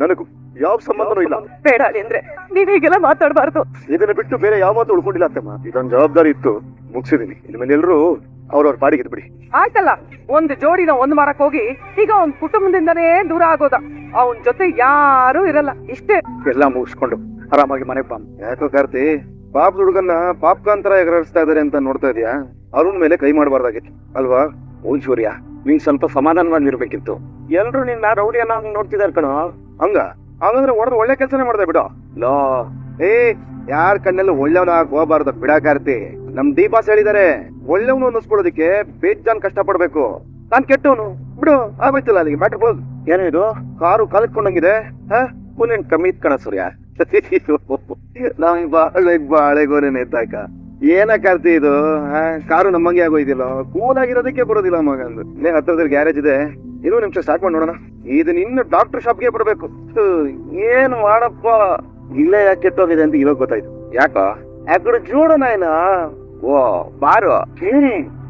ನನಗೂ ಯಾವ ಸಂಬಂಧನೂ ಇಲ್ಲ. ಬೇಡ ಅಂದ್ರೆ ನೀವ್ ಹೀಗೆಲ್ಲ ಮಾತಾಡಬಾರ್ದು. ಇದನ್ನ ಬಿಟ್ಟು ಬೇರೆ ಯಾವ ಮಾತು ಉಳ್ಕೊಂಡಿಲ್ಲ ಅತ್ತಮ್ಮ. ಇದೊಂದು ಜವಾಬ್ದಾರಿ ಇತ್ತು. ಮುಗಿಸಿದೀನಿ. ಇನ್ಮೇಲೆ ಎಲ್ಲರೂ ಅವ್ರವ್ರ ಪಾಡಿಗೆ ಬಿಡಿ. ಆಯ್ತಲ್ಲ ಒಂದ್ ಜೋಡಿನ ಒಂದ್ ಮಾರಕ್ ಹೋಗಿ ಈಗ ಅವ್ನ್ ಕುಟುಂಬದಿಂದನೇ ದೂರ ಆಗೋದ. ಅವನ್ ಜೊತೆ ಯಾರು ಇರಲ್ಲ ಇಷ್ಟೇ. ಎಲ್ಲ ಮುಗಿಸ್ಕೊಂಡು ಆರಾಮಾಗಿ ಮನೆ ಬಾ. ಯಾಕೋ ಕಾರ್ತಿ ಪಾಪ ಹುಡುಗನ್ನ ಪಾಪ್ಕಾಂತರ ಎಗರಿಸ್ತಾ ಇದಾರೆ ಅಂತ ನೋಡ್ತಾ ಇದೀಯಾ? ಅರುಣ್ ಮೇಲೆ ಕೈ ಮಾಡಬಾರ್ದಾಗಿತ್ತು. ಅಲ್ವಾ? ಓ ಸೂರ್ಯ ನೀನ್ ಸ್ವಲ್ಪ ಸಮಾಧಾನವಾಗಿರ್ಬೇಕಿತ್ತು. ಎಲ್ರು ನಿನ್ನ ರೌಡಿ ಅನ್ನೋ ನೋಡ್ತಿದಾರ ಕಣೋ. ಹಂಗ? ಹಂಗಂದ್ರೆ ಹೊಡೆದ್ ಒಳ್ಳೆ ಕೆಲಸನೇ ಮಾಡ್ದೆ ಬಿಡು. ಲೋ ಏ ಯಾರ ಕಣ್ಣಲ್ಲಿ ಒಳ್ಳೆವನ ಹೋಗಬಾರ್ದು ಬಿಡಾ ಕಾರ್ತಿ ನಮ್ ದೀಪಾಸ್ ಹೇಳಿದಾರೆ ಒಳ್ಳೆವನು ಅನ್ನಿಸ್ಕೊಳ್ಳೋದಕ್ಕೆ ಬೇಜಾನ್ ಕಷ್ಟ ಪಡ್ಬೇಕು ನಾನ್ ಕೆಟ್ಟವನು. ಬಿಡು ಆಗೋಯ್ತಲ್ಲ ಅಲ್ಲಿಗೆ ಮ್ಯಾಟ್ರ್ ಬೋದ್ ಏನೋ ಇದು? ಕಾರು ಕಲ್ಕೊಂಡಂಗಿದೆ ಹಾ? ಪುನೇನ್ ಕಮ್ಮಿ ಇತ್ಕಣ ಸೂರ್ಯ. ಬಾಳ ಬಾಳೆ ಬಾಳೆಗೋನೆ ನೇತಾಕ. ಏನ ಕಾರ್ತಿ ಇದು? ಕಾರು ನಮ್ಮಂಗೆ ಆಗೋಯ್ತಿಲ್ಲ? ಕೂಲ್ ಆಗಿರೋದಕ್ಕೆ ಬರೋದಿಲ್ಲ ಮಗಂದು. ಹತ್ರದಲ್ಲಿ ಗ್ಯಾರೇಜ್ ಇದೆ. ಇರೋ ನಿಮಿಷ ಸ್ಟಾರ್ಟ್ ಮಾಡಿ ನೋಡೋಣ. ಇದು ನಿನ್ನ ಡಾಕ್ಟರ್ ಶಾಪ್ಗೆ ಬಿಡ್ಬೇಕು ಬರಬೇಕು. ಏನ್ ಮಾಡಪ್ಪ? ಇಲ್ಲೇ ಯಾಕೆ ಕೆಟ್ಟೋಗಿದೆ ಅಂತ ಇವಾಗ ಗೊತ್ತಾಯ್ತು. ಯಾಕ? ಯಾಕಡೆ ಜೋಡೋಣ ಓ ಬಾರು.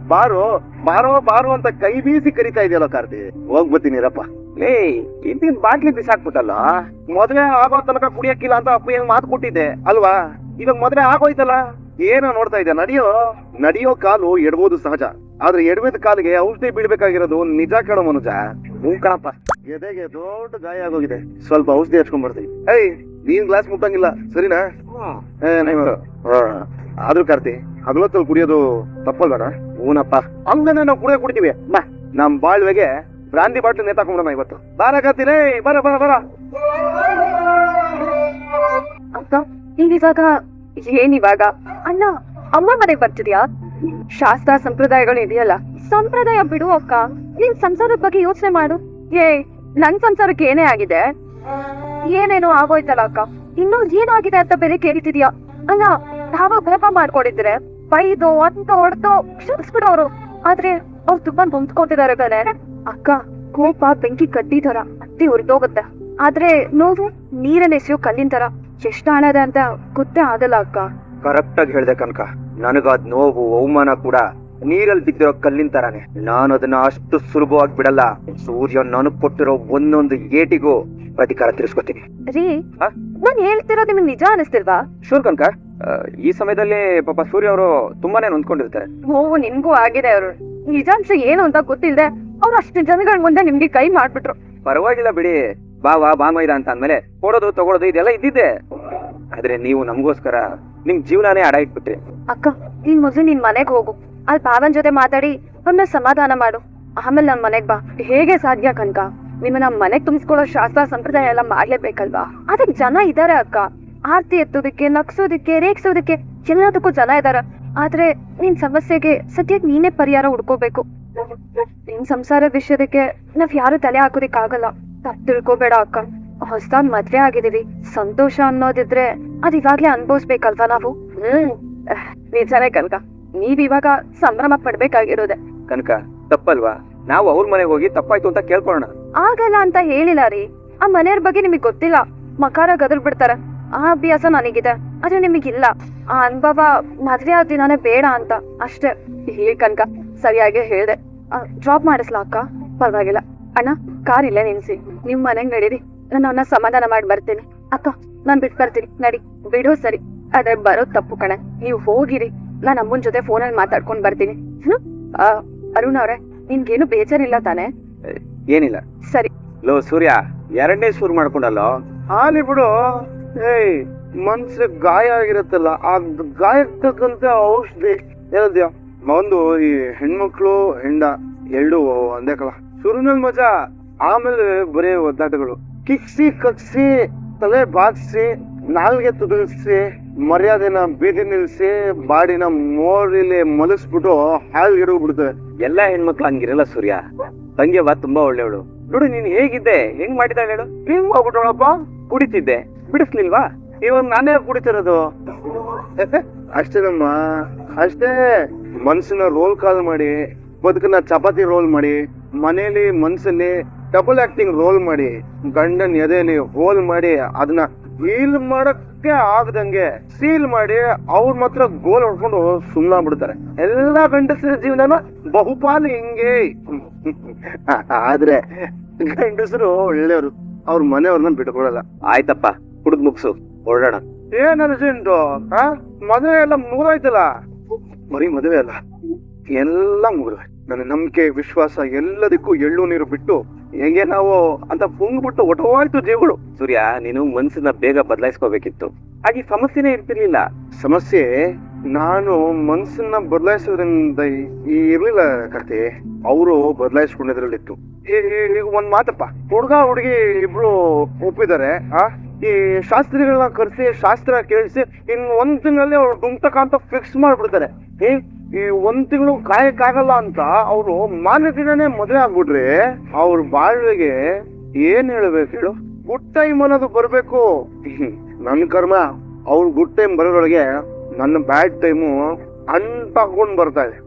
ಬಾರೋ ಬಾರೋ ಬಾರೋ ಅಂತ ಕೈ ಬೀಸಿ ಕರಿತಾ ಇದೆಯಲ್ಲ ಕಾರ್ತಿ. ಹೋಗ್ ಬರ್ತೀನಿ ಇರಪ್ಪ. ಲೇ ಇಂತಿನ ಬಾಟ್ಲಿ ಬಿಸಾಕ್ಬಿಟ್ಟಲ್ಲ ಮದ್ವೆ ಆಗೋ ತನಕ ಕುಡಿಯಕ್ಕಿಲ್ಲ ಅಂತ ಅಪ್ಪ ಏನ್ ಮಾತು ಕೊಟ್ಟಿದ್ದೆ ಅಲ್ವಾ? ಇವಾಗ ಮದ್ವೆ ಆಗೋಯ್ತಲ್ಲ? ಏನೋ ನೋಡ್ತಾ ಇದ್ದೆ ನಡಿಯೋ? ನಡಿಯೋ ಕಾಲು ಎಡ್ಬೋದು ಸಹಜ. ಆದ್ರೆ ಎಡವಿದ ಕಾಲಿಗೆ ಔಷಧಿ ಬೀಳ್ಬೇಕಾಗಿರೋದು ನಿಜ ಕಣ ಮನುಜ. ಹ್ಞೂ ಕಣಪ್ಪ. ಎದೆಗೆ ದೊಡ್ಡ ಗಾಯ ಆಗೋಗಿದೆ. ಸ್ವಲ್ಪ ಔಷಧಿ ಹಚ್ಕೊಂಡ್ ಬರ್ತೀವಿ ಏಯ್ ನೀನ್ ಗ್ಲಾಸ್ ಮುಟ್ಟಂಗಿಲ್ಲ. ಸರಿನಾ? ಏ. ಆದ್ರೂ ಕಾರ್ತಿ ಹಗಲೊತ್ತಲ್ಲಿ ಕುಡಿಯೋದು ತಪ್ಪಲ್ಬೇಡ ಹೂನಪ್ಪ. ಹಂಗಂದ್ರೆ ನಾವು ಕುಡಿಯೋ ಕುಡಿತೀವಿ ಬಾ ನಮ್ ಬಾಳ್ವೆಗೆ ಬ್ರಾಂದಿ ಬಾಟ್ಲಿ ನೇತಾಕೊಂಬಿಡೋಣ ಇವತ್ತು. ಬಾರ ಕಾರ್ತಿನೇ ಬರ ಬರ ಬರ. ಅಕ್ಕ ನೀನಿವಾಗ ಏನಿವಾಗ ಅಣ್ಣ ಅಮ್ಮ ಮನೆಗ್ ಬರ್ತಿದ್ಯಾ? ಶಾಸ್ತ್ರ ಸಂಪ್ರದಾಯಗಳು ಇದೆಯಲ್ಲ? ಸಂಪ್ರದಾಯ ಬಿಡು ಅಕ್ಕ. ನಿನ್ ಸಂಸಾರದ ಬಗ್ಗೆ ಯೋಚನೆ ಮಾಡು. ಏ, ನನ್ ಸಂಸಾರಕ್ಕೆ ಏನೇ ಆಗಿದೆ? ಏನೇನೋ ಆಗೋಯ್ತಲ್ಲ ಅಕ್ಕ. ಇನ್ನೂ ಏನಾಗಿದೆ ಅಂತ ಬೇರೆ ಕೇಳ್ತಿದ್ಯಾ ಅಲ್ಲ ನಾವ ಕೋಪ ಮಾಡ್ಕೊಂಡಿದ್ರೆ? ಬೈದು, ಅಂತ ಹೊಡೆದು ಕ್ಷಮಿಸ್ಬಿಡೋರು. ಆದ್ರೆ ಅವ್ರು ತುಂಬಾ ನೊಂದ್ಕೊತಿದಾರೆ ಕಣೆ. ಅಕ್ಕ, ಕೋಪ, ಬೆಂಕಿ ಕಟ್ಟಿ ತರ ಅತ್ತಿ ಉರಿದೋಗುತ್ತೆ ಆದ್ರೆ ನೋವು, ನೀರನ್ನ ಎಸೆಯೋ ಕಲ್ಲಿನ ತರ ಎಷ್ಟು ಹಣದ ಅಂತ ಗೊತ್ತೇ ಆಗಲ್ಲ ಅಕ್ಕ. ಕರೆಕ್ಟ್ ಆಗಿ ಹೇಳ್ದೆ ಕನಕ. ನನಗಾದ್ ನೋವು ಅವಮಾನ ಕೂಡ ನೀರಲ್ಲಿ ಬಿದ್ದಿರೋ ಕಲ್ಲಿನ ತರಾನೆ. ನಾನು ಅದನ್ನ ಅಷ್ಟು ಸುಲಭವಾಗಿ ಬಿಡಲ್ಲ ಸೂರ್ಯ ನನಗ್ ಕೊಟ್ಟಿರೋ ಒಂದೊಂದು ಏಟಿಗೂ ಪ್ರತಿಕಾರ ತಿಳಿಸ್ಕೊತೀನಿ ರೀ ಆ? ನಾನ್ ಹೇಳ್ತಿರೋದು ನಿಮ್ಗೆ ನಿಜ ಅನಿಸ್ತಿಲ್ವಾ? ಶೂರ್ ಕನಕ ಈ ಸಮಯದಲ್ಲಿ ಪಾಪ ಸೂರ್ಯ ಅವರು ತುಂಬಾನೇ ನೊಂದ್ಕೊಂಡಿರ್ತಾರೆ. ನೋವು ನಿಮ್ಗೂ ಆಗಿದೆ ನಿಜ ನಿಜಾಂಶ ಏನು ಅಂತ ಗೊತ್ತಿಲ್ಲದೆ ಅವ್ರು ಅಷ್ಟು ಜನಗಳ ಮುಂದೆ ನಿಮ್ಗೆ ಕೈ ಮಾಡ್ಬಿಟ್ರು. ಪರವಾಗಿಲ್ಲ ಬಿಡಿ. ಬಾ ಬಾವಾ ಬಾಮೈದ ಅಂತ ಅಂದ್ಮೇಲೆ ಕೊಡೋದು ತಗೊಳೋದು ಇದೆಲ್ಲ ಇದ್ದಿದ್ದೆ. ಆದ್ರೆ ನೀವು ನಮಗೋಸ್ಕರ ನಿಮ್ ಜೀವನಾನೇ ಅಡ ಇಟ್ಬಿಟ್ರಿ. ಅಕ್ಕ ನೀನ್ ಮೊದ್ಲು ನಿನ್ ಮನೆಗ್ ಹೋಗು. ಅಲ್ಲಿ ಪಾವನ್ ಜೊತೆ ಮಾತಾಡಿ ಅವ್ರನ್ನ ಸಮಾಧಾನ ಮಾಡು. ಆಮೇಲೆ ನಮ್ ಮನೆಗ್ ಬಾ. ಹೇಗೆ ಸಾಧ್ಯ ಕನ್ಕ? ನಿಮ್ಮನ್ನ ಮನೆಗ್ ತುಂಬಿಸ್ಕೊಳ್ಳೋ ಶಾಸ್ತ್ರ ಸಂಪ್ರದಾಯ ಎಲ್ಲ ಮಾಡ್ಲೇಬೇಕಲ್ವಾ? ಅದಕ್ ಜನ ಇದಾರೆ ಅಕ್ಕ. ಆರ್ತಿ ಎತ್ತೋದಕ್ಕೆ, ನಗ್ಸೋದಕ್ಕೆ, ರೇಗ್ಸೋದಕ್ಕೆ ಎಲ್ಲದಕ್ಕೂ ಜನ ಇದಾರ. ಆದ್ರೆ ನಿನ್ ಸಮಸ್ಯೆಗೆ ಸದ್ಯಕ್ ನೀನೇ ಪರಿಹಾರ ಹುಡ್ಕೋಬೇಕು. ನಿನ್ ಸಂಸಾರ ವಿಷಯದಕ್ಕೆ ನಾವ್ ಯಾರು ತಲೆ ಹಾಕೋದಿಕ್ ಆಗಲ್ಲ ತಿಳ್ಕೊಬೇಡ ಅಕ್ಕ. ಹೊಸದಾಗ್ ಮದ್ವೆ ಆಗಿದೀವಿ ಸಂತೋಷ ಅನ್ನೋದಿದ್ರೆ ಅದ್ ಇವಾಗ್ಲೇ ಅನ್ಭವಿಸ್ಬೇಕಲ್ವಾ ನಾವು? ಹ್ಮ್. ನಿಜಾನೇ ಕನಕ. ನೀವ್ ಇವಾಗ ಸಂಭ್ರಮ ಪಡ್ಬೇಕಾಗಿರೋದೆ. ಕನಕ ತಪ್ಪಲ್ವಾ? ನಾವು ಅವ್ರ ಮನೆಗೆ ಹೋಗಿ ತಪ್ಪಾಯ್ತು ಅಂತ ಕೇಳ್ಕೊಳ್ಳೋಣ. ಆಗಲ್ಲ ಅಂತ ಹೇಳಿಲ್ಲ ರೀ. ಆ ಮನೆಯವ್ರ ಬಗ್ಗೆ ನಿಮಗ್ ಗೊತ್ತಿಲ್ಲ. ಮಕಾರ ಗದಲ್ ಬಿಡ್ತಾರ. ಆ ಅಭ್ಯಾಸ ನನಗಿದೆ. ಆದ್ರೆ ನಿಮಗಿಲ್ಲ. ಆ ಅನುಭವ ಮದ್ವೆ ಆದ ದಿನಾನೇ ಬೇಡ ಅಂತ. ಅಷ್ಟೇ. ಹೇಳಿ ಕನಕ ಸರಿಯಾಗಿ ಹೇಳ್ದೆ. ಡ್ರಾಪ್ ಮಾಡಿಸ್ಲಾ ಅಕ್ಕ? ಪರವಾಗಿಲ್ಲ. ಅಣ್ಣ ಕಾರ್ ಇಲ್ಲೇ ನಿನ್ಸಿ ನಿಮ್ ಮನೆಗ್ ನಡೀರಿ. ನಾನು ಅವನ್ನ ಸಮಾಧಾನ ಮಾಡಿ ಬರ್ತೀನಿ. ಅಕ್ಕ ನಾನ್ ಬಿಟ್ ಬರ್ತೀನಿ. ನಡಿ ಬಿಡೋ ಸರಿ. ಆದ್ರೆ ಬರೋದ್ ತಪ್ಪು ಕಣೆ. ನೀವು ಹೋಗಿರಿ. ನಾನ್ ಅಮ್ಮನ್ ಜೊತೆ ಫೋನಲ್ಲಿ ಮಾತಾಡ್ಕೊಂಡ್ ಬರ್ತೀನಿ. ಹ್ಮ್? ಆ, ಅರುಣ್ ಅವ್ರೆ ನಿನ್ಗೇನು ಬೇಜಾರಿಲ್ಲ ತಾನೇ? ಏನಿಲ್ಲ. ಸರಿ. ಲೋ ಸೂರ್ಯ ಎರಡನೇ ಶುರು ಮಾಡ್ಕೊಂಡಲ್ಲೋ? ಆಲಿ ಬಿಡು. ಏಯ್ ಮನ್ಸು ಗಾಯ ಆಗಿರತ್ತಲ್ಲ ಆ ಗಾಯಕ್ಕೆ ತಕ್ಕಂತ ಔಷಧಿ. ಏನದ್ಯ ಒಂದು ಈ ಹೆಣ್ಮಕ್ಳು ಹೆಂಡ ಎರಡು ಒಂದೇ ಕಲ. ಶುರುನಲ್ಲಿ ಮಜಾ ಆಮೇಲೆ ಬರೇ ಒದ್ದಾಟಗಳು. ಕಿಕ್ಸಿ ಕಕ್ಸಿ ತಲೆ ಬಾಗಿಸಿ ನಾಲ್ಗೆ ತುದುಗಿಸಿ ಮರ್ಯಾದೆನ ಬೀದಿ ನಿಲ್ಸಿ ಬಾಡಿನ ಮೋರಿಲಿ ಮಲಸ್ಬಿಟ್ಟು ಹಾಲ್ ಬಿಡುತ್ತೆ ಎಲ್ಲ ಹೆಣ್ಮಕ್ಳು ಹಂಗಿರಲ್ಲ ಸೂರ್ಯ. ಬಾ ತುಂಬಾ ಒಳ್ಳೆಯವಳು. ನೋಡು ನೀನ್ ಹೇಗಿದ್ದೆ? ಹೆಂಗ್ ಮಾಡಿದಾಳೆ ಹೇಳು. ಹಿಂಗ್ ಹೋಗ್ಬಿಟ್ಟವಳಪ್ಪ. ಕುಡಿತಿದ್ದೆ. ಬಿಡಿಸ್ಲಿಲ್ವಾ? ಇವಾಗ ನಾನೇ ಕುಡಿತಿರೋದು. ಅಷ್ಟೇನಮ್ಮ ಅಷ್ಟೇ. ಮನ್ಸನ್ನ ರೋಲ್ ಕಾಲ್ ಮಾಡಿ ಬದುಕನ್ನ ಚಪಾತಿ ರೋಲ್ ಮಾಡಿ ಮನೇಲಿ ಮನ್ಸಲ್ಲಿ ಡಬಲ್ ಆಕ್ಟಿಂಗ್ ರೋಲ್ ಮಾಡಿ, ಗಂಡನ್ ಎದೆಯಲ್ಲಿ ಹೋಲ್ ಮಾಡಿ, ಅದನ್ನ ಹೀಲ್ ಮಾಡಕ್ಕೆ ಆಗದಂಗೆ ಸೀಲ್ ಮಾಡಿ ಅವ್ರ ಮಾತ್ರ ಗೋಲ್ ಹೊಡ್ಕೊಂಡು ಸುಮ್ನ ಬಿಡ್ತಾರೆ ಎಲ್ಲಾ ಗಂಡಸರ ಜೀವನನ ಬಹುಪಾಲು ಹಿಂಗೆ. ಆದ್ರೆ ಗಂಡಸರು ಒಳ್ಳೆಯವರು, ಅವ್ರ ಮನೆಯವ್ರನ್ನ ಬಿಟ್ಕೊಡಲ್ಲ. ಆಯ್ತಪ್ಪ ಕುಡಿದ್ ಮುಗ್ಸು ಹೊರಡೋಣ ಏನ್ ಅರ್ಜೆಂಟು, ಆ? ಮದುವೆ ಎಲ್ಲ ಮುಗಿದೋಯ್ತಲ್ಲ? ಬರೀ ಮದುವೆ ಅಲ್ಲ, ಎಲ್ಲ ಮುಗಿದೋಯ್ತು. ನನ್ನ ನಂಬಿಕೆ, ವಿಶ್ವಾಸ ಎಲ್ಲದಕ್ಕೂ ಎಳ್ಳು ನೀರು ಬಿಟ್ಟು ಹೆಂಗೆ ನಾವು ಅಂತ ಪುಂಗ್ಬಿಟ್ಟು ಒಟ್ಟವಾಯ್ತು ಜೀವಗಳು. ಸೂರ್ಯ ನೀನು ಮನ್ಸನ್ನ ಬೇಗ ಬದಲಾಯಿಸ್ಕೋಬೇಕಿತ್ತು. ಹಾಗೆ ಸಮಸ್ಯೆನೇ ಇರ್ತಿರ್ಲಿಲ್ಲ. ಸಮಸ್ಯೆ ನಾನು ಮನ್ಸನ್ನ ಬದಲಾಯಿಸೋದ್ರಿಂದ ಈ ಇರ್ಲಿಲ್ಲ ಕತೆ ಅವರು ಬದಲಾಯಿಸ್ಕೊಂಡಿದ್ರಲ್ಲಿತ್ತು. ಈಗ ಒಂದ್ ಮಾತಪ್ಪ. ಹುಡುಗ ಹುಡುಗಿ ಇಬ್ರು ಒಪ್ಪಿದ್ದಾರೆ. ಆ ಈ ಶಾಸ್ತ್ರಿಗಳನ್ನ ಕರೆಸಿ ಶಾಸ್ತ್ರ ಕೇಳಿಸಿ ಇನ್ ಒಂದ್ ತಿಂಗಳಲ್ಲಿ ಅವ್ರು ಡುಂಕ್ತಕ್ಕಂತ ಅಂತ ಫಿಕ್ಸ್ ಮಾಡ್ಬಿಡ್ತಾರೆ. ಈ ಒಂದ್ ತಿಂಗಳು ಕಾಯಕ್ಕಾಗಲ್ಲ ಅಂತ ಅವರು ಮಾನ್ಯತೆನೇ ಮದುವೆ ಆಗ್ಬಿಟ್ರಿ ಅವ್ರ ಬಾಳ್ವೆಗೆ ಏನ್ ಹೇಳ್ಬೇಕು ಹೇಳು? ಗುಡ್ ಟೈಮ್ ಅನ್ನೋದು ಬರ್ಬೇಕು. ನನ್ ಕರ್ಮ ಅವ್ರ ಗುಡ್ ಟೈಮ್ ಬರೋದ್ರೊಳಗೆ ನನ್ನ ಬ್ಯಾಡ್ ಟೈಮು ಅಂಟಾಕೊಂಡ್ ಬರ್ತಾ ಇದೆ.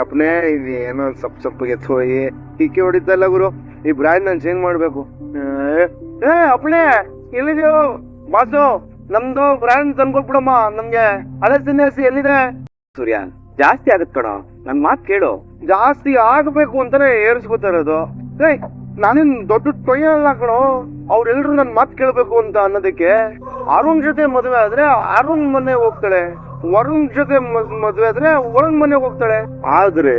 ಅಪ್ನೇ ಇದು ಏನೋ ಸಪ್ ಸಪ್ಪಗೆ ಎತ್ಕೋಯಿ ಟಿಕೆ ಹೊಡಿತಲ್ಲ ಗುರು. ಈ ಬ್ರ್ಯಾಂಡ್ ನಾನು ಚೇಂಜ್ ಮಾಡ್ಬೇಕು. ಏ, ಅಪ್ನೇ ಎಲ್ಲಿದ್ಯೋ? ಬಾಸು ನಮ್ದು ಬ್ರ್ಯಾಂಡ್ ತಂದ್ಕೊಟ್ಬಿಡಮ್ಮ ನಮ್ಗೆ ಅದೇ ಸನ್ಯಾಸಿ ಎಲ್ಲಿದೆ? ಸೂರ್ಯ ಜಾಸ್ತಿ ಆಗತ್ ಕಣ. ನನ್ ಮಾತ್ ಕೇಳು. ಜಾಸ್ತಿ ಆಗ್ಬೇಕು ಅಂತಾನೆ ಏರ್ಸ್ಕೊತಾ ಇರೋದು. ಏಯ್ ನಾನೇನ್ ದೊಡ್ಡ ಟೊಯ್ಯಲ್ಲ ಕಣೋ. ಅವ್ರೆಲ್ರು ನನ್ ಮಾತ್ ಕೇಳ್ಬೇಕು ಅಂತ ಅನ್ನೋದಕ್ಕೆ ಅರುಣ್ ಜೊತೆ ಮದ್ವೆ ಆದ್ರೆ ಅರುಣ್ ಮನೆ ಹೋಗ್ತಾಳೆ. ವರುಣ್ ಜೊತೆ ಮದುವೆ ಆದ್ರೆ ವರುಣ್ ಮನೆಗೆ ಹೋಗ್ತಾಳೆ. ಆದ್ರೆ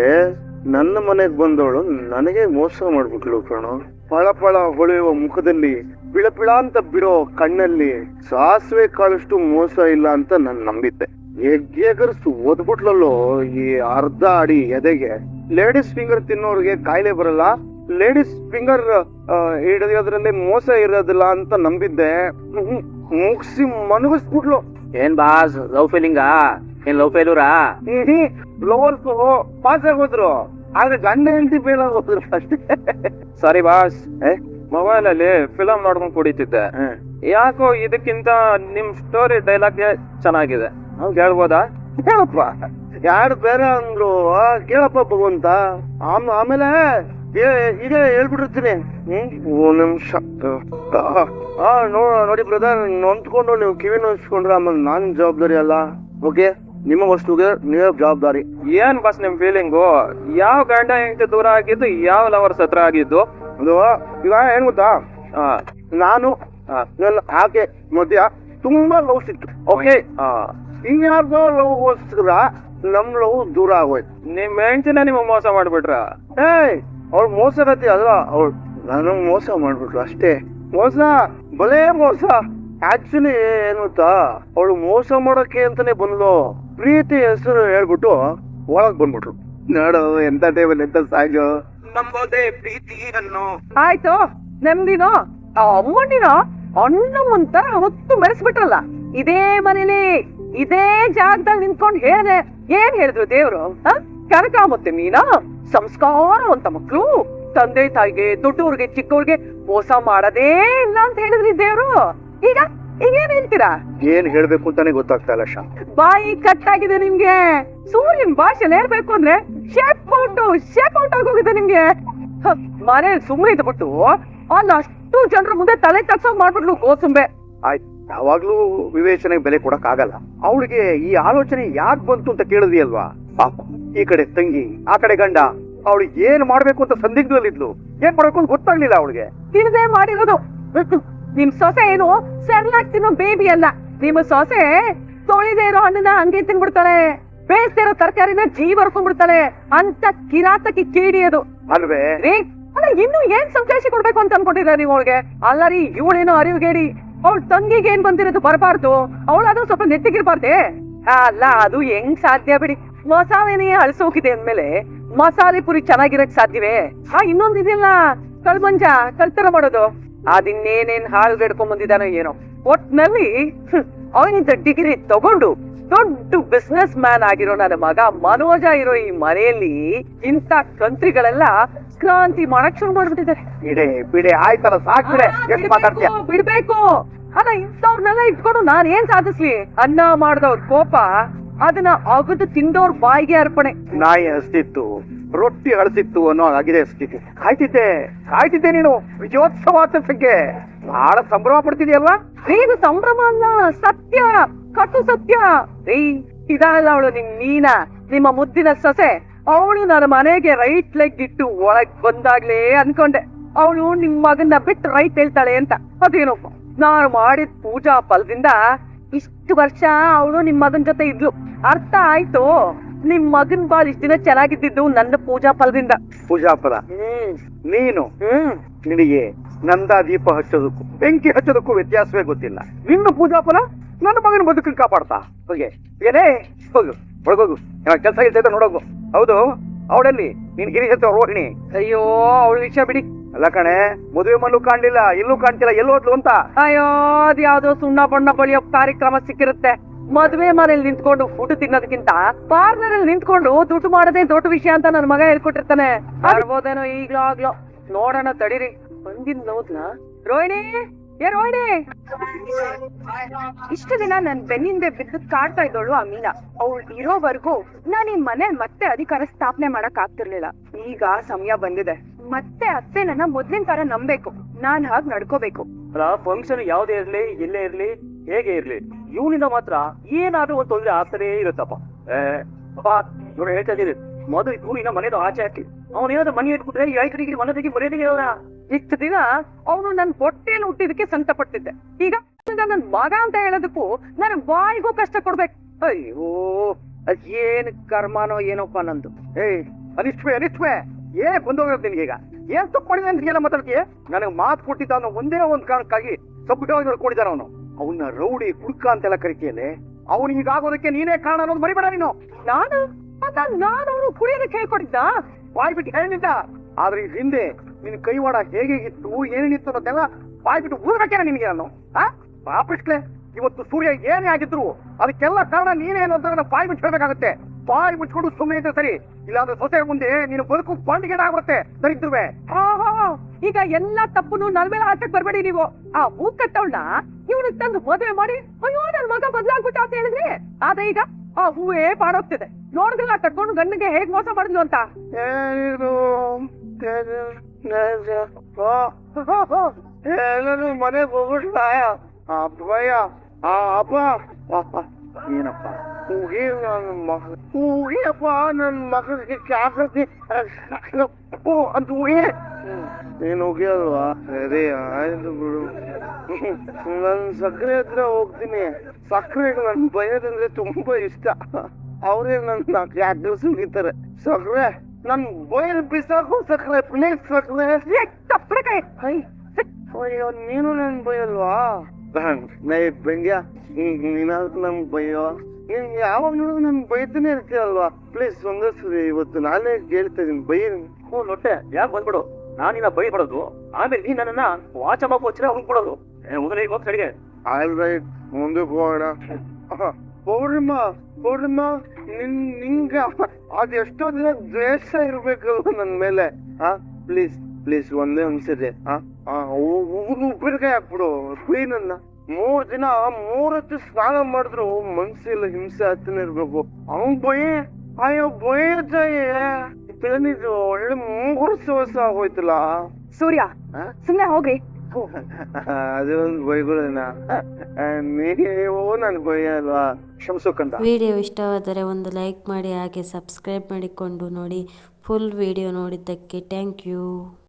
ನನ್ನ ಮನೆಗ್ ಬಂದವಳು ನನಗೆ ಮೋಸ ಮಾಡ್ಬಿಟ್ಲು ಕಣೋ. ಪಳ ಪಳ ಹೊಳೆಯುವ ಮುಖದಲ್ಲಿ ಪಿಳಪಿಳ ಪಿಳ ಅಂತ ಬಿಡೋ ಕಣ್ಣಲ್ಲಿ ಸಾಸಿವೆ ಕಾಳಷ್ಟು ಮೋಸ ಇಲ್ಲ ಅಂತ ನಾನು ನಂಬಿದ್ದೆ. ಎಗ್ಗೆಗರ್ಸು ಓದ್ಬಿಟ್ಲಲ್ಲೋ ಈ ಅರ್ಧ ಅಡಿ ಎದೆಗೆ. ಲೇಡೀಸ್ ಫಿಂಗರ್ ತಿನ್ನೋರ್ಗೆ ಕಾಯಿಲೆ ಬರಲ್ಲ. ಲೇಡೀಸ್ ಫಿಂಗರ್ ಹಿಡಿಯೋದ್ರಲ್ಲಿ ಮೋಸ ಇರೋದಿಲ್ಲ ಅಂತ ನಂಬಿದ್ದೆ. ಹ್ಮ್, ಮುಗ್ಸಿ ಮನಗಿಸ್ಬಿಟ್ಲು. ಏನ್ ಬಾಸ್ ಲವ್ ಫೀಲಿಂಗಾ ಏನ್ ಲವ್ ಫೇಲೂರ ಲವರ್ಸ್ ಪಾಸ್ ಆಗೋದ್ರು. ಆದ್ರೆ ಗಂಡ ಹೆಂಡತಿ ಫೇಲ್ ಆಗೋದ್ರು ಅಷ್ಟೇ. ಸಾರಿ ಬಾಸ್ ಮೊಬೈಲ್ ಅಲ್ಲಿ ಫಿಲಂ ನೋಡ್ಕೊಂಡ್ ಕುಡಿತಿದ್ದೆ. ಯಾಕೋ ಇದಕ್ಕಿಂತ ನಿಮ್ ಸ್ಟೋರಿ ಡೈಲಾಗ್ ಚೆನ್ನಾಗಿದೆ. ಕೇಳ್ಬೋದಾ ಹೇಳಪ್ಪ. ಯಾರು ಬೇರೆ ಅಂದ್ರು ಕೇಳಪ್ಪ ಭಗವಂತ. ಆಮ್ ಆಮೇಲೆ ಈಗ ಹೇಳ್ಬಿಟ್ಟಿರ್ತೀನಿ. ಒಂದ್ ನಿಮಿಷ. ಆ ನೋಡ ನೋಡಿ ಬ್ರದರ್ ನೊಂದ್ಕೊಂಡು ನೀವು ಕಿವಿ ನೋಯಿಸ್ಕೊಂಡ್ರೆ ಆಮೇಲೆ ನಾನ್ ಜವಾಬ್ದಾರಿ ಅಲ್ಲ. ಓಕೆ? ನಿಮ್ಮ ವಸ್ತುಗೆ ನೀವೇ ಜವಾಬ್ದಾರಿ. ಏನ್ ಬಸ್ ನಿಮ್ ಫೀಲಿಂಗು ಯಾವ ಗಂಡ ಹೆಂಡತಿ ದೂರ ಆಗಿದ್ದು ಯಾವ ಲವರ್ಸ್ ಹತ್ರ ಆಗಿದ್ದು? ಅದು ಈಗ ಏನ್ ಗೊತ್ತಾ? ನಾನು ನನ್ನ ಆಕೆ ಮಧ್ಯ ತುಂಬಾ ಲವ್ ಸಿಕ್ತು ಓಕೆ? ಆ. ಇನ್ಯಾರ್ದೋ ಲವ್ಗೋಸ್ಕರ ನಮ್ ಲವ್ ದೂರ ಆಗೋಯ್ತು ನಿಮ್ ಹೆಂಡತಿನ ನಿಮಗ್ ಮೋಸ ಮಾಡ್ಬಿಟ್ರ? ಏಯ್ ಅವ್ಳು ಮೋಸ ಇರತ್ತಿ ಅಲ್ವಾ? ಅವ್ಳು ನಾನು ಮೋಸ ಮಾಡ್ಬಿಟ್ರು ಅಷ್ಟೇ. ಮೋಸ ಬಲೇ ಮೋಸ. ಆಕ್ಚುಲಿ ಏನು ಗೊತ್ತಾ ಅವಳು ಮೋಸ ಮಾಡೋಕೆ ಅಂತಾನೆ ಬಂದ್ಲು. ಪ್ರೀತಿ ಹೆಸರು ಹೇಳ್ಬಿಟ್ಟು ಒಳಗ್ ಬಂದ್ಬಿಟ್ರು. ನೋಡು ಎಂತ ಟೇಬಲ್ ಎಂತ ಸಾಂಗು ನಂಬೋದೇ ಪ್ರೀತಿಯನ್ನು ಆಯ್ತು ನೆಮ್ಮದಿನೋ? ಆ ಅಮ್ಮಣ್ಣಿನ ಅಣ್ಣ ಒಂಥರ ಹೊತ್ತು ಮೆರೆಸ್ಬಿಟ್ರಲ್ಲ. ಇದೇ ಮನೇಲಿ. ಇದೇ ಜಾಗದಲ್ಲಿ ನಿಂತ್ಕೊಂಡು ಹೇಳ್ದೆ. ಏನ್ ಹೇಳಿದ್ರು ದೇವ್ರು? ಹ? ಕನಕ ಮತ್ತೆ ಮೀನಾ? ಸಂಸ್ಕಾರವಂತ ಮಕ್ಳು. ತಂದೆ ತಾಯಿಗೆ ದೊಡ್ಡವ್ರಿಗೆ ಚಿಕ್ಕವ್ರಿಗೆ ಮೋಸ ಮಾಡದೇ ಇಲ್ಲ ಅಂತ ಹೇಳಿದ್ರಿ ದೇವ್ರು. ಈಗ ಈಗ ಏನ್ ಹೇಳ್ತೀರಾ? ಏನ್ ಹೇಳ್ಬೇಕು ಅಂತಾನೆ ಗೊತ್ತಾಗ್ತಾ ಇಲ್ಲ ಶಾ ಬಾಯಿ ಕಟ್ಟಾಗಿದೆ ನಿಮ್ಗೆ. ಸೂರ್ಯನ್ ಭಾಷೆ ಹೇಳ್ಬೇಕು ಅಂದ್ರೆ ಶೇಪ್ ಔಟ್ ಶೇಪ್ ಔಟ್ ಆಗೋಗಿದೆ ನಿಮ್ಗೆ. ಮನೇಲಿ ಸುಮ್ಮನೆ ಇದ್ಬಿಟ್ಟು ಅಲ್ಲಿ ಅಷ್ಟು ಜನರ ಮುಂದೆ ತಲೆ ತಗ್ಸೋಗ್ ಮಾಡ್ಬಿಟ್ಲು ಗೋಸುಂಬೆ. ಆಯ್ತು. ಯಾವಾಗ್ಲೂ ವಿವೇಚನೆಗೆ ಬೆಲೆ ಕೊಡಕ್ ಆಗಲ್ಲ ಅವಳಿಗೆ ಈ ಆಲೋಚನೆ ಯಾಕೆ ಬಂತು ಅಂತ ಕೇಳಿದ್ವಿ ಅಲ್ವಾ ಪಾಪ. ಈ ಕಡೆ ತಂಗಿ ಆ ಕಡೆ ಗಂಡ ಅವಳು ಏನ್ ಮಾಡ್ಬೇಕು ಅಂತ ಸಂದಿಗ್ಧದಲ್ಲಿದ್ಲು. ಏನ್ ಮಾಡ್ಬೇಕು ಅಂತ ಗೊತ್ತಾಗ್ಲಿಲ್ಲ ಅವಳಿಗೆ. ತಿನ್ನದೇ ಮಾಡಿರೋದು. ನಿಮ್ ಸೊಸೆ ಏನು ಸೆರ್ಲಾಕ್ ತಿನ್ನೋ ಬೇಬಿ ಅಲ್ಲ. ನಿಮ್ಮ ಸೊಸೆ ತೊಳಿದೇ ಇರೋ ಹಣ್ಣನ್ನ ಹಂಗೆ ತಿನ್ಬಿಡ್ತಾಳೆ. ಬೇಯಿಸ್ದೇ ಇರೋ ತರಕಾರಿನ ಜೀವ ಹರ್ಕೊಂಡ್ಬಿಡ್ತಾಳೆ ಅಂತ ಕಿರಾತಕಿ ಕೇಳಿ ಅದು. ಅಲ್ವೇ? ರೀ ಅಲ್ಲ ಇನ್ನು ಏನ್ ಸಂದೇಶ ಕೊಡ್ಬೇಕು ಅಂತ ಅನ್ಕೊಂಡಿದ್ರ ನೀವು ಅವಳಿಗೆ? ಅಲ್ಲ ರೀ ಇವಳೇನೋ ಅರಿವುಗೇಡಿ ಅವಳ ತಂಗಿಗೆ ಏನ್ ಬಂದಿರೋದು ಬರಬಾರ್ದು. ಅವಳಾದ್ರೂ ಸ್ವಲ್ಪ ನೆಟ್ಟಿಗಿರ್ಬಾರ್ದೆ ಅಲ್ಲ ಅದು ಹೆಂಗ್ ಸಾಧ್ಯ ಬಿಡಿ. ಮಸಾಲೆನೇ ಅಳ್ಸೋಕಿದೆ ಅಂದ್ಮೇಲೆ ಮಸಾಲೆ ಪುರಿ ಚೆನ್ನಾಗಿರಕ್ ಸಾಧ್ಯವೇ? ಆ ಇನ್ನೊಂದ್ ಇದೆಯಲ್ಲ ಕಳ್ಮಂಜ ಕಳ್ತರ ಮಾಡೋದು. ಅದಿನ್ನೇನೇನ್ ಹಾಳು ಗಡ್ಕೊಂಡ್ ಬಂದಿದಾನೋ ಏನೋ. ಒಟ್ನಲ್ಲಿ ಅವನಿಂದ ಡಿಗ್ರಿ ತಗೊಂಡು ದೊಡ್ಡ ಬಿಸ್ನೆಸ್ ಮ್ಯಾನ್ ಆಗಿರೋ ನನ್ನ ಮಗ ಮನೋಜ ಇರೋ ಈ ಮನೆಯಲ್ಲಿ ಇಂಥ ಕಂತ್ರಿಗಳೆಲ್ಲ ಕ್ರಾಂತಿ ಮಾಡಕ್ ಶುರು ಮಾಡ್ಬಿಟ್ಟಿದ್ದಾರೆ. ಬಿಡೆ ಬಿಡೆ ಆಯ್ತಲ್ಲ ಸಾಕ್ ಬಿಡೆ. ಎಷ್ಟು ಮಾತಾಡ್ತೀಯ? ಬಿಡ್ಬೇಕು, ಅಲ್ಲ ಇಂಥವ್ರನ್ನೆಲ್ಲ ಇಟ್ಕೊಂಡು ನಾನ್ ಏನ್ ಸಾಧಿಸ್ಲಿ? ಅನ್ನ ಮಾಡ್ದವ್ರ ಕೋಪ ಅದನ್ನ ಅಗದು ತಿಂದವ್ರ ಬಾಯಿಗೆ ಅರ್ಪಣೆ. ನಾಯಿ ಹಸ್ತಿತ್ತು ರೊಟ್ಟಿ ಅಳಸಿತ್ತು ಅನ್ನೋ ಆಗಿದೆ ಸ್ಥಿತಿ. ಕಾಯ್ತಿದ್ದೆ ಕಾಯ್ತಿದ್ದೆ ನೀನು ವಿಜಯೋತ್ಸವ ಆಚರಿಸಕ್ಕೆ. ಬಹಳ ಸಂಭ್ರಮ ಪಡ್ತಿದ್ಯಲ್ಲ? ಇದು ಸಂಭ್ರಮ ಅಲ್ಲ ಸತ್ಯ ಕಟು ಸತ್ಯ. ರೀ ಇದಲ್ಲ ಅವಳು ನಿಮ್ ನೀನಾ ನಿಮ್ಮ ಮುದ್ದಿನ ಸೊಸೆ. ಅವಳು ನನ್ನ ಮನೆಗೆ ರೈಟ್ ಲೆಗ್ ಇಟ್ಟು ಒಳಗ್ ಬಂದಾಗ್ಲೇ ಅನ್ಕೊಂಡೆ. ಅವಳು ನಿಮ್ ಮಗನ್ನ ಬಿಟ್ಟು ರೈಟ್ ಹೇಳ್ತಾಳೆ ಅಂತ. ಅದೇನಪ್ಪ ನಾನು ಮಾಡಿದ ಪೂಜಾ ಫಲದಿಂದ ಇಷ್ಟು ವರ್ಷ ಅವಳು ನಿಮ್ ಮಗನ್ ಜೊತೆ ಇದ್ಲು. ಅರ್ಥ ಆಯ್ತು? ನಿಮ್ ಮಗನ್ ಬಾಳ್ ಇಷ್ಟ ದಿನ ಚೆನ್ನಾಗಿದ್ದಿದ್ದು ನನ್ನ ಪೂಜಾ ಫಲದಿಂದ. ಪೂಜಾ ಫಲ? ಹ್ಮ್. ನೀನು? ಹ್ಮ್. ನಿನಗೆ ನಂದ ದೀಪ ಹಚ್ಚೋದಕ್ಕೂ ಬೆಂಕಿ ಹಚ್ಚೋದಕ್ಕೂ ವ್ಯತ್ಯಾಸವೇ ಗೊತ್ತಿಲ್ಲ. ನಿನ್ನ ಪೂಜಾ ಫಲ ನನ್ನ ಮಗನ ಬದುಕನ್ನು ಕಾಪಾಡ್ತಾ? ಹೋಗಿ. ಏನೇ? ಹೋಗು. ಒಳಗೋಗು. ಕೆಲಸ ಇರ್ತೈತೆ ನೋಡೋಗು. ಹೌದು ಅವಳಲ್ಲಿ ನೀನ್ ಗಿರಿ ಹತ್ತ ರೋಹಿಣಿ ಅಯ್ಯೋ ಅವಳ ವಿಷಯ ಬಿಡಿ. ಅಲ್ಲ ಕಣೆ ಮದುವೆ ಮಲ್ಲು ಕಾಣ್ಲಿಲ್ಲ ಎಲ್ಲೂ ಕಾಣ್ತಿಲ್ಲ ಎಲ್ಲೋದ್ಲು ಅಂತ? ಅಯ್ಯೋ ಅದ್ ಯಾವ್ದೋ ಸುಣ್ಣ ಬಣ್ಣ ಬಳಿಯೋ ಕಾರ್ಯಕ್ರಮ ಸಿಕ್ಕಿರುತ್ತೆ. ಮದ್ವೆ ಮನೇಲಿ ನಿಂತ್ಕೊಂಡು ಫುಡ್ ತಿನ್ನೋದಕ್ಕಿಂತ ಪಾರ್ಲರ್ ಅಲ್ಲಿ ನಿಂತ್ಕೊಂಡು ದುಡ್ಡು ಮಾಡೋದೇ ದೊಡ್ಡ ವಿಷಯ ಅಂತ ನನ್ ಮಗ ಹೇಳ್ಕೊಟ್ಟಿರ್ತಾನೆ. ಬರ್ಬೋದೇನೋ ಈಗ್ಲೋ ಆಗ್ಲೋ. ನೋಡೋಣ ತಡೀರಿ. ಬಂದಿದ್ ನೋದ್ಲಾ ರೋಹಿಣಿ? ಏ ರೋಹಿಣಿ ಇಷ್ಟು ದಿನ ನನ್ ಬೆನ್ನಿಂದೆ ಬಿದ್ದು ಕಾಡ್ತಾ ಇದ್ದೋಳು ಆ ಮೀನಾ ಅವಳು ಇರೋವರೆಗೂ ನಾನು ಈ ಮನೆ ಮತ್ತೆ ಅಧಿಕಾರ ಸ್ಥಾಪನೆ ಮಾಡಕ್ ಆಗ್ತಿರ್ಲಿಲ್ಲ. ಈಗ ಸಮಯ ಬಂದಿದೆ. ಮತ್ತೆ ಅತ್ತೆ ನನ್ನ ಮೊದ್ಲಿನ ತರ ನಂಬೇಕು ನಾನ್ ಹಾಗ್ ನಡ್ಕೋಬೇಕು. ಫಂಕ್ಷನ್ ಯಾವ್ದೇ ಇರ್ಲಿ ಎಲ್ಲೇ ಇರ್ಲಿ, ಹೇಗೆ ಇರ್ಲಿ, ಇವನಿಂದ ಮಾತ್ರ ಏನಾದ್ರೂ ಒಂದ್ ತೊಂದ್ರೆ ಆಗ್ತಾನೆ ಇರುತ್ತಪ್ಪ. ಹೇಳ್ತಾ ಇದ್ದೀರಿ ಮೊದಲು ಇವನಿನ ಮನೆದು ಆಚೆ ಹಾಕಿ. ಅವನು ಏನಾದ್ರು ಮನೆ ಇಟ್ಬಿಟ್ರೆ ಈ ಐದು ಕಡೆಗೆ ಮನೆ ತೆಗಿ ಮರ್ಯಾದೆಗೆ ಅವರ ಇಷ್ಟು ದಿನ ಅವನು ನನ್ನ ಹೊಟ್ಟೆಯಲ್ಲಿ ಹುಟ್ಟಿದಕ್ಕೆ ಸಂತ ಪಡ್ತಿದ್ದೆ ಈಗ ನನ್ ಮಗ ಅಂತ ಹೇಳೋದಕ್ಕೂ ನನ್ನ ಬಾಯಿಗೂ ಕಷ್ಟ ಕೊಡ್ಬೇಕು. ಅಯ್ಯೋ ಅದ್ ಏನ್ ಕರ್ಮನೋ ಏನೋಪ್ಪ ನಂದು. ಏಯ್ ಅನಿಷ್ಟ್ವೆ ಅನಿಷ್ಟ್ವೆ. ಏನೇ ಬಂದೋಗಿರೋದು ನಿನ್ಗೀಗ ಏನ್ ತಪ್ಪು ಮಾಡಿದೆ ಅಂತ ಎಲ್ಲ ಮಾತಾಡ್ತೀಯ? ನನಗೆ ಮಾತು ಕೊಟ್ಟಿದ್ದ ಅನ್ನೋ ಒಂದೇ ಒಂದು ಕಾರಣಕ್ಕಾಗಿ ಸಭ್ಯವಾಗಿ ನೋಡ್ಕೊಂಡಿದ್ದಾನ ಅವನು. ಅವನ್ನ ರೌಡಿ ಕುಡ್ಕ ಅಂತೆಲ್ಲ ಕರಿತೀಯಲ್ಲೇ? ಅವನು ಹೀಗಾಗೋದಕ್ಕೆ ನೀನೇ ಕಾರಣ ಅನ್ನೋದು ಮರಿಬೇಡ ನೀನು. ನಾನು? ನಾನು ಅವನು ಕುಡಿಯೋದಕ್ಕೆ ಬಾಯ್ ಬಿಟ್ಟು ಹೇಳಿದ್ದ ಆದ್ರೆ ಈ ಹಿಂದೆ ನಿನ್ ಕೈವಾಡ ಹೇಗೆ ಇತ್ತು ಏನೇನಿತ್ತು ಅನ್ನೋದೆಲ್ಲ ಬಾಯ್ ಬಿಟ್ಟು ಊರ್ಬೇಕೇನ ನಿನಗೆ ನಾನು? ಆ? ಪಾಪಿಸ್ಲೆ ಇವತ್ತು ಸೂರ್ಯ ಏನೇ ಆಗಿದ್ರು, ಅದಕ್ಕೆಲ್ಲ ಕಾರಣ ನೀನೇ ಅನ್ನೋ ಅಂತ ಬಾಯ್ ಬಿಟ್ಟು ಹೇಳ್ಬೇಕಾಗುತ್ತೆ. ಬಾಯ್ ಮುಚ್ಕೊಂಡು ಸುಮ್ಮನೆ ಇದ್ರೆ ಸರಿ, ಇಲ್ಲಾಂದ್ರೆ ಸೊಸೆ ಮುಂದೆ ನೀನು ಬದುಕು ಪಾಂಡಿಗೇಡ ಆಗ್ಬಿಡುತ್ತೆ, ದರಿದ್ರುವೆ. ಈಗ ಎಲ್ಲಾ ತಪ್ಪುನು ನನ್ ಮೇಲೆ ಹಾಕಕ್ ಬರ್ಬೇಡಿ ನೀವು. ಆ ಹೂ ಕಟ್ಟವಳ್ನ ಇವನು ತಂದು ಮದುವೆ ಮಾಡಿ, ಅಯ್ಯೋ, ನನ್ ಮಗ ಬದಲಾಗ್ಬಿಟ್ಟ ಅಂತ ಹೇಳಿದ್ರಿ ಆದ್ರೆ ಈಗ ಆ ಹೂವೇ ಪಾಡೋಗ್ತಿದೆ. ನೋಡಿದ್ರಲ್ಲ ಕಟ್ಕೊಂಡು ಗಂಡಿಗೆ ಹೇಗ್ ಮೋಸ ಮಾಡಿದ್ಲು ಅಂತ. ಏನಿದು ಎಲ್ಲರೂ ಮನೆಗೆ ಹೋಗ್ಬಿಟ್ಲ? ಅಪ್ಪಯ್ಯ ಆ ಅಪ್ಪ. ಅಪ್ಪ ಏನಪ್ಪ? ಹೂಗಿ ನನ್ನ ಮಗ ಹೂಗಿಯಪ್ಪ ನನ್ನ ಮಗನಿಗೆ ಜಾಗೃತಿ ಓ ಅದು ಏ? ನೀನು ಹೋಗ್ಯಲ್ವಾ? ಸರಿ ಆಯ್ತು ಬಿಡು. ನನ್ ಸಕ್ಕರೆ ಹತ್ರ ಹೋಗ್ತೀನಿ. ಸಕ್ಕರೆಗೆ ನನ್ ಬಯೋದಂದ್ರೆ ತುಂಬಾ ಇಷ್ಟ. ಅವರೇ ನನ್ನ ಯಾಕೆ ಸುಗಿತಾರೆ. ಸಕ್ಕರೆ ನನ್ ಬಯಲ್ ಬಿಸಾಕು ಸಕ್ಕರೆ ಪ್ಲೀಸ್ ಸಕ್ಕರೆ ಹೈ ಹೈ. ಅಯ್ಯೋ ನೀನು ನನ್ ಬೈಯಲ್ವಾ? ನೈ ಬೆಂಗ್ಯ ನೀನಾದ್ರೂ ನನ್ ಬೈಯೋ? ನೀನ್ ಯಾವಾಗ್ಲೂ ನನ್ ಬೈತಾನೆ ಇರ್ತೀಯಲ್ವಾ? ಪ್ಲೀಸ್ ಒಂದೊಂದ್ಸರಿ ಇವತ್ತು ನಾನೇ ಕೇಳ್ತಾ ಇದೀನಿ ಬೈ. ಹ್ಞೂ ನೋಡ್ತೆ, ಯಾಕೆ ಬಂದ್ಬಿಡು? ನಾನು ನಿನ್ನ ಬೈ ಬಿಡೋದು ಆಮೇಲೆ ನೀ ನನ್ನನ್ನ ವಾಚ ಮಾಪು ಹಚ್ಚಿರ ಹೋಗ್ಬಿಡೋದು ಏ ಹೋಗ್ ಸರಿಗೆ ರೈಟ್ ಮುಂದೆ ಹೋಗೋಣ. ಪೌರ್ಣಿಮ ಪೌರ್ಣಿಮ, ನಿನ್, ನಿಂಗ ಅದ್ ಎಷ್ಟೋ ದಿನ ದ್ವೇಷ ಇರ್ಬೇಕಲ್ವ ನನ್ ಮೇಲೆ. ಹಾ ಪ್ಲೀಸ್ ಪ್ಲೀಸ್ ಒಂದೇ ಒಂದ್ಸರಿ ಉಪ್ಪಿನಕಾಯಿ ಹಾಕ್ಬಿಡು ಕ್ವೀನನ್ನ ನನ್ನ ಮೂರ್ ದಿನ ಮೂರತ್ತು ಸ್ನಾನ ಮಾಡಿದ್ರು ಮನ್ಸಿಲ್ಲ ಹಿಂಸೆ ಹತ್ತಿನ ಇರ್ಬೇಕು. ಅವ್ನ್ ಬೊಯ್, ಅಯ್ಯೋ ಬೈ ತಾಯಿ ಒಳ್ಳೆ ಮೂರು ದಿವಸ ಆಗೋಯ್ತಲ್ಲ. ಸೂರ್ಯ? ಸುಮ್ನೆ ಹೋಗ್ರಿ. ಅದೊಂದು ಬೈಗುಳನ ನೀವು ನನ್ ಬೈ ಅಲ್ವಾ? ಕ್ಷಮಿಸೋ ಕಂದ ವಿಡಿಯೋ ಇಷ್ಟವಾದರೆ ಒಂದು ಲೈಕ್ ಮಾಡಿ ಹಾಗೆ ಸಬ್ಸ್ಕ್ರೈಬ್ ಮಾಡಿಕೊಂಡು ನೋಡಿ. ಫುಲ್ ವಿಡಿಯೋ ನೋಡಿದ್ದಕ್ಕೆ ಥ್ಯಾಂಕ್ ಯು.